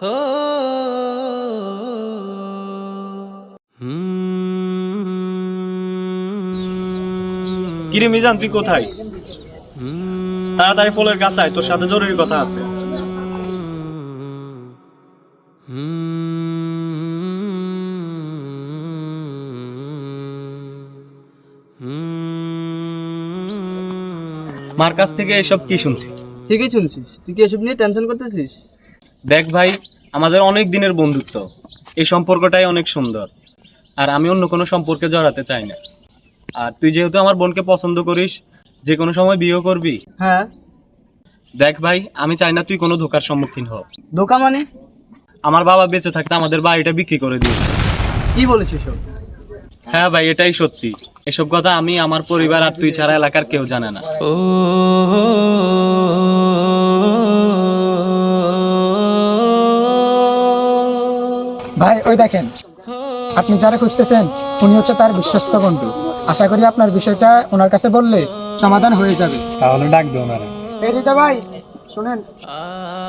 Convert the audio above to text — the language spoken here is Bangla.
কিরে মিজান তুই কোথায়? তাড়াতাড়ি ফলের কাছে আয় তোর সাথে জরুরি কথা আছে। মার কাছ থেকে এসব কি শুনছি? ঠিকই শুনছিস। তুই কি এসব নিয়ে টেনশন করতেছিস? দেখ ভাই আমাদের অনেক দিনের বন্ধুত্ব। এই সম্পর্কটাই অনেক সুন্দর। আর আমি অন্য কোনো সম্পর্কে জড়াতে চাই না। আর তুই যেহেতু আমার বোনকে পছন্দ করিস যে কোনো সময় বিয়ে করবি? হ্যাঁ। দেখ ভাই আমি চাই না তুই কোনো ধোকার সম্মুখীন হ। ধোকা মানে? আমার বাবা বেঁচে থাকতে আমাদের বাড়িটা বিক্রি করে দিয়েছে। কি বলেছিস সব হ্যাঁ ভাই এটাই সত্যি। এসব কথা আমি আমার পরিবার আর তুই ছাড়া এলাকার কেউ জানে না। ভাই ওই দেখেন আপনি যারা খুঁজতেছেন উনি হচ্ছে তার বিশ্বস্ত বন্ধু। আশা করি আপনার বিষয়টা ওনার কাছে বললে সমাধান হয়ে যাবে। তাহলে ডাকবে ওনারা। এই রিতা ভাই শুনেন।